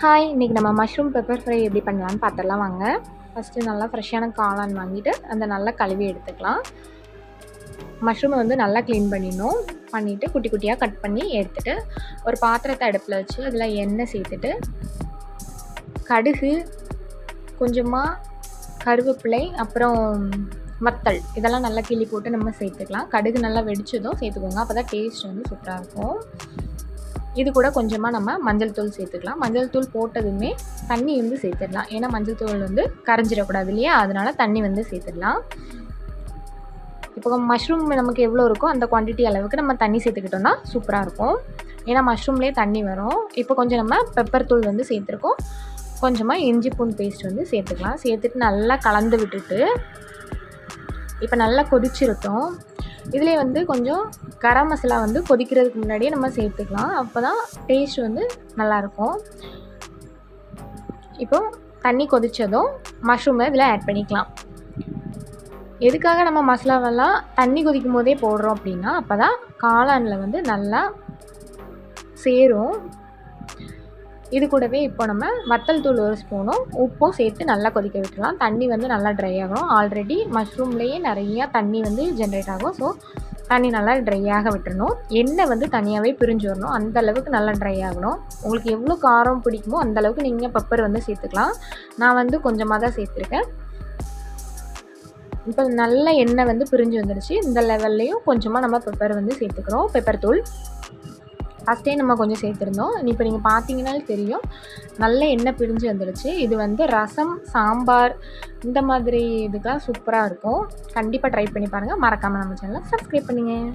Hi இன்றைக்கி நம்ம mushroom pepper fry எப்படி பண்ணலான்னு பார்த்துடலாம் வாங்க. ஃபஸ்ட்டு நல்லா ஃப்ரெஷ்ஷான காளான் வாங்கிட்டு அந்த நல்லா கழுவி எடுத்துக்கலாம். மஷ்ரூமை வந்து நல்லா க்ளீன் பண்ணிடணும். பண்ணிவிட்டு குட்டி குட்டியாக கட் பண்ணி எடுத்துகிட்டு ஒரு பாத்திரத்தை அடுப்பில் வச்சு அதில் எண்ணெய் சேர்த்துட்டு கடுகு கொஞ்சமாக கருவேப்பிலை அப்புறம் மத்தல் இதெல்லாம் நல்லா கிள்ளி போட்டு நம்ம சேர்த்துக்கலாம். கடுகு நல்லா வெடிச்சதும் சேர்த்துக்கோங்க. அப்போ தான் டேஸ்ட் வந்து சூப்பராக இருக்கும். இது கூட கொஞ்சமாக நம்ம மஞ்சள் தூள் சேர்த்துக்கலாம். மஞ்சள் தூள் போட்டதுமே தண்ணி வந்து சேர்த்துடலாம். ஏன்னா மஞ்சள் தூள் வந்து கரைஞ்சிடக்கூடாது இல்லையா? அதனால் தண்ணி வந்து சேர்த்துடலாம். இப்போ மஷ்ரூம் நமக்கு எவ்வளோ இருக்கோ அந்த குவான்டிட்டி அளவுக்கு நம்ம தண்ணி சேர்த்துக்கிட்டோம்னா சூப்பராக இருக்கும். ஏன்னா மஷ்ரூம்லேயே தண்ணி வரும். இப்போ கொஞ்சம் நம்ம பெப்பர் தூள் வந்து சேர்த்துருக்கோம். கொஞ்சமாக இஞ்சி பூண்டு பேஸ்ட் வந்து சேர்த்துக்கலாம். சேர்த்துட்டு நல்லா கலந்து விட்டுட்டு இப்போ நல்லா கொதிச்சிருக்கோம். இதிலே வந்து கொஞ்சம் கரம் மசாலா வந்து கொதிக்கிறதுக்கு முன்னாடியே நம்ம சேர்த்துக்கலாம். அப்போ தான் டேஸ்ட் வந்து நல்லாயிருக்கும். இப்போ தண்ணி கொதித்ததும் மஷ்ரூமை இதில் ஆட் பண்ணிக்கலாம். எதுக்காக நம்ம மசாலாவெல்லாம் தண்ணி கொதிக்கும் போதே போடுறோம் அப்படின்னா அப்போ தான் காளானில் வந்து நல்லா சேரும். இது கூடவே இப்போ நம்ம வத்தல் தூள் ஒரு ஸ்பூனும் உப்பும் சேர்த்து நல்லா கொதிக்க விட்டுலாம் தண்ணி வந்து நல்லா ட்ரை ஆகும் ஆல்ரெடி மஷ்ரூம்லேயே நிறையா தண்ணி வந்து ஜென்ரேட் ஆகும். ஸோ தண்ணி நல்லா ட்ரை ஆக விட்டுறணும். எண்ணெய் வந்து தனியாகவே பிரிஞ்சு வரணும். அந்த அளவுக்கு நல்லா ட்ரை ஆகணும். உங்களுக்கு எவ்வளோ காரம் பிடிக்குமோ அந்த அளவுக்கு நீங்கள் பெப்பர் வந்து சேர்த்துக்கலாம். நான் வந்து கொஞ்சமாக தான் சேர்த்துருக்கேன். இப்போ நல்ல எண்ணெய் வந்து பிரிஞ்சு வந்துடுச்சு. இந்த லெவல்லையும் கொஞ்சமாக நம்ம பெப்பர் வந்து சேர்த்துக்கிறோம். பெப்பர் தூள். ஃபஸ்ட்டே நம்ம கொஞ்சம் சேர்த்துருந்தோம். இப்போ நீங்கள் பார்த்தீங்கனாலும் தெரியும். நல்ல எண்ணெய் பிரிஞ்சு வந்துடுச்சு இது வந்து ரசம் சாம்பார் இந்த மாதிரி இதுக்கெலாம் சூப்பராக இருக்கும். கண்டிப்பாக ட்ரை பண்ணி பாருங்கள் மறக்காமல் நம்ம சேனலை சப்ஸ்கிரைப் பண்ணுங்கள்